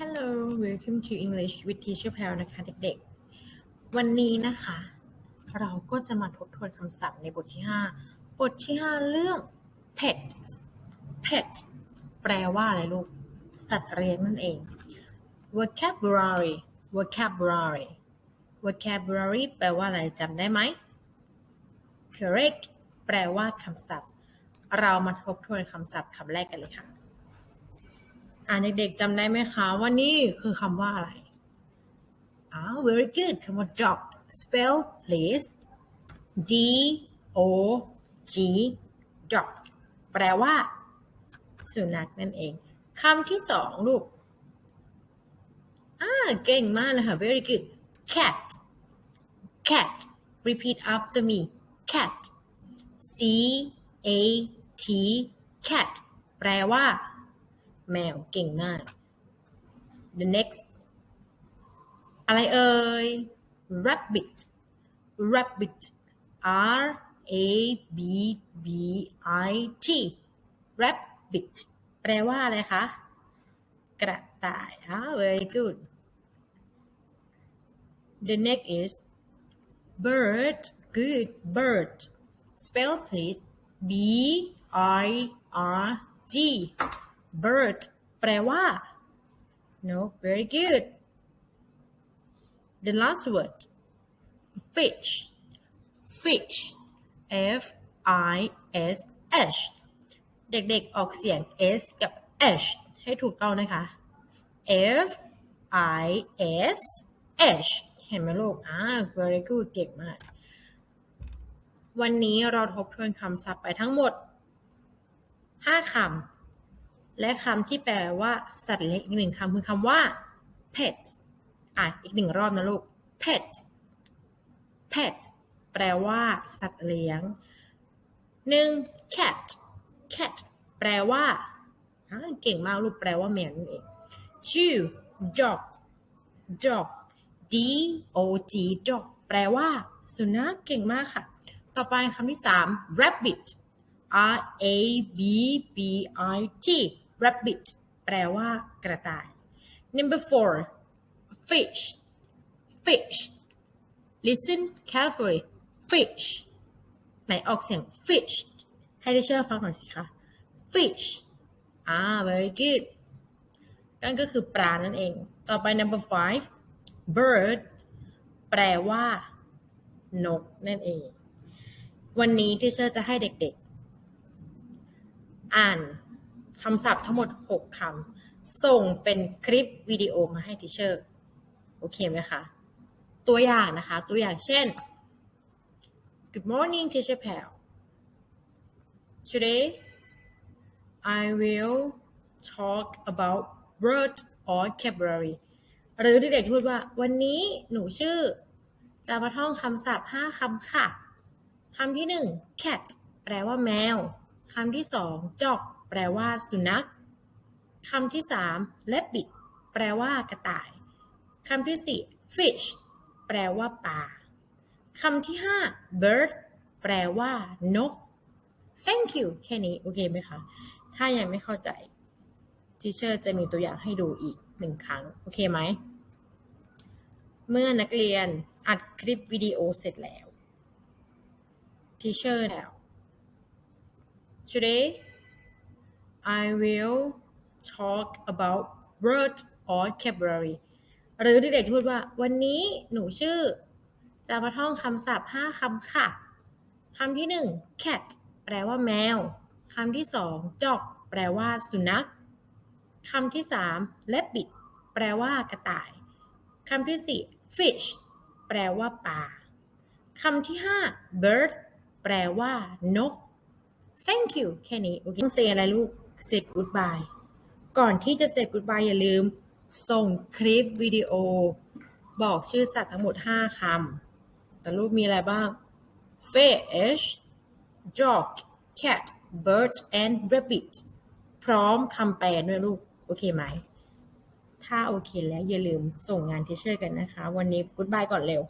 Hello welcome to English with Teacher p a l นะคะเด็กๆ วันนี้นะคะ เราก็จะมาทบทวนคำศัพท์ในบทที่ 5 บทที่ 5 เรื่อง pet pet แปลว่าอะไรลูก สัตว์เลี้ยงนั่นเอง vocabulary vocabulary vocabulary แปลว่าอะไรจำได้ไหม correct แปลว่าคำศัพท์ เรามาทบทวนคำศัพท์คำแรกกันเลยค่ะ อ่าเด็กๆจำได้ไหมคะว่านี่คือคำว่าอะไรอ้า very good คำว่า dog spell please D O G dog แปลว่า สุนัขนั่นเองคำที่สองลูกอ่าเก่งมากนะคะ very good cat cat repeat after me cat C A T cat แปลว่า แมวเก่งมาก the next อะไรเอ่ย rabbit rabbit R A B B I T rabbit แปลว่าอะไรคะ กระต่ายอ่า very good the next is bird good bird spell please B I R D bird แปลว่า no very good the last word fish fish F I S H เด็กๆ ออกเสียง S กับ H ให้ถูกต้องนะคะ F I S H เห็นไหมลูก อ่า very good เก่งมาก วันนี้เราทบทวนคำศัพท์ไปทั้งหมด 5 คำ และคำที่แปลว่าสัตว์เลี้ยงอีกหนึ่งคำคือคำว่า pet อะอีกหนึ่งรอบนะลูก pet pet แปลว่า สัตว์เลี้ยงหนึ่ง cat cat แปลว่าอ่าเก่งมากลูกแปลว่าแมวนั่นเอง two dog dog d o g dog แปลว่า สุนัขเก่งมากค่ะ ต่อไปคำที่สาม rabbit R A B B I T rabbit แปลว่ากระต่าย number four fish fish listen carefully fish ไหนออกเสียง fish ให้ได้เชื่อฟังหน่อยสิคะ fish อ่า very good นั่นก็คือปลานั่นเอง ต่อไป number five bird แปลว่า นกนั่นเอง วันนี้ที่เชอร์จะให้เด็กๆ อ่าน คำศัพท์ทั้งหมด 6คำส่งเป็นคลิปวิดีโอมาให้ทิเชอร์โอเคไหมคะ ตัวอย่างนะคะ ตัวอย่างเช่น Good morning teacher Pal Today I will talk about word or vocabulary หรือเด็กๆพูดว่า วันนี้หนูชื่อ จะมาท่องคำศัพท์ 5คำค่ะคำที่หนึ่ง cat แปลว่าแมวคำที่สอง dog แปลว่าสุนัขคำที่สาม rabbit แปลว่ากระต่ายคำที่สี่ fish แปลว่าปลาคำที่ห้า bird แปลว่านก thank you แค่นี้โอเคไหมคะ ถ้ายังไม่เข้าใจทีเชอร์จะมีตัวอย่างให้ดูอีกหนึ่งครั้ง โอเคไหม เมื่อนักเรียนอัดคลิปวิดีโอเสร็จแล้ว teacher แล้ว Today I will talk about word or vocabulary หรือเด็กๆพูดว่า วันนี้หนูชื่อ จะมาท่องคำศัพท์ 5คำค่ะคำที่ 1 cat แปลว่าแมวคำที่ 2 dog แปลว่าสุนัขคำที่ 3 rabbit แปลว่ากระต่ายคำที่ 4 fish แปลว่าปลาคำที่ 5 bird แปลว่านก thank you แค่นี้โอเคต้อง say อะไรลูก say goodbye ก่อนที่จะ say goodbye อย่าลืม ส่งคลิปวิดีโอ บอกชื่อสัตว์ทั้งหมด 5 คำ แต่ลูกมีอะไรบ้าง fish dog cat bird and rabbit พร้อมคำแปลด้วยลูก โอเคไหม ถ้าโอเคแล้วอย่าลืมส่งงานที่เชื่อกันนะคะ วันนี้ goodbye ก่อนเร็ว